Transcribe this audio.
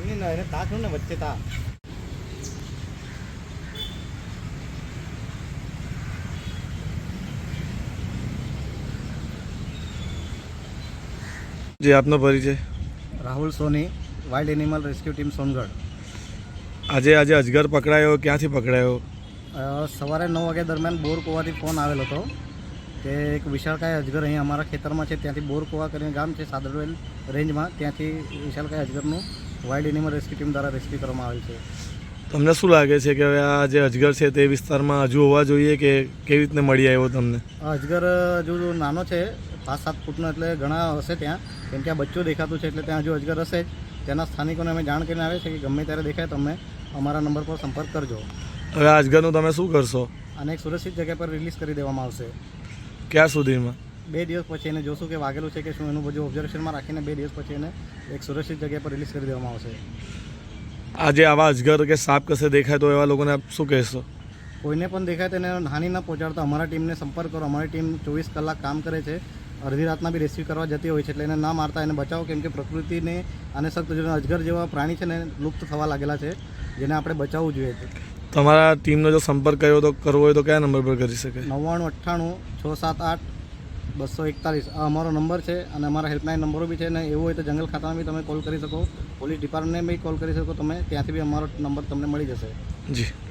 એને તાકનું ને વચ્ચે તા જે આપનો પરિચય Rahul Soni wild animal rescue team Songadh આજે આજે અજગર પકડાયો ક્યાંથી પકડાયો સવારે નવ વાગ્યા દરમિયાન બોરકુવાથી ફોન આવેલો હતો કે એક વિશાળકાય અજગર અહીં અમારા ખેતરમાં છે ત્યાંથી બોરકુવા કરીને ગામ છે સાદરવેલ રેન્જમાં ત્યાંથી વિશાળકાય અજગરનું વાઇલ્ડ એનિમલ રેસ્ક્યુ ટીમ દ્વારા રેસ્ક્યુ કરવામાં આવેલ છે. તમને શું લાગે છે કે હવે આ જે અજગર છે તે વિસ્તારમાં હજુ હોવા જોઈએ કે કેવી રીતને મળી આવ્યો તમને? અજગર હજુ નાનો છે પાંચ સાત ફૂટનો એટલે ઘણા હશે ત્યાં કેમ કે આ બચ્ચું દેખાતું છે એટલે ત્યાં હજુ અજગર હશે જ. ત્યાંના સ્થાનિકોને અમે જાણ કરીને આવે છે કે ગમે ત્યારે દેખાય તમે અમારા નંબર પર સંપર્ક કરજો. હવે આ અજગરનું તમે શું કરશો? અને એક સુરક્ષિત જગ્યા પર રિલીઝ કરી દેવામાં આવશે. ક્યાં સુધીમાં? બે દિવસ પછી એને જોશું કે વાગેલું છે કે શું એનું બધું ઓબ્ઝર્વેશનમાં રાખીને બે દિવસ પછી એને એક સુરક્ષિત જગ્યા પર રિલીઝ કરી દેવામાં આવશે. આજે આવા અજગર કે સાપ કશે દેખાય તો એવા લોકોને આપ શું કહેશો? કોઈને પણ દેખાય તેને હાનિ ન પહોંચાડતા. અમારા ટીમને સંપર્ક કરો. અમારી ટીમ ચોવીસ કલાક કામ કરે છે. અડધી રાતના બી રેસ્ક્યુ કરવા જતી હોય છે એટલે એને ના મારતા એને બચાવો. કેમ કે પ્રકૃતિને અને સખ્ત અજગર જેવા પ્રાણી છે ને લુપ્ત થવા લાગેલા છે. જેને આપણે બચાવવું જોઈએ. તમારા ટીમનો જો સંપર્ક કર્યો તો કરવો હોય તો કયા નંબર પર કરી શકે નવ્વાણું અઠ્ઠાણું છ સાત આઠ. બસો એકતાલીસ. આ અમારો નંબર છે અને અમારા હેલ્પલાઇન નંબરો બી છે અને એવું હોય તો જંગલ ખાતામાં બી તમે કોલ કરી શકો. પોલીસ ડિપાર્ટમેન્ટને બી કોલ કરી શકો. તમે ત્યાંથી બી અમારો નંબર તમને મળી જશે. જી.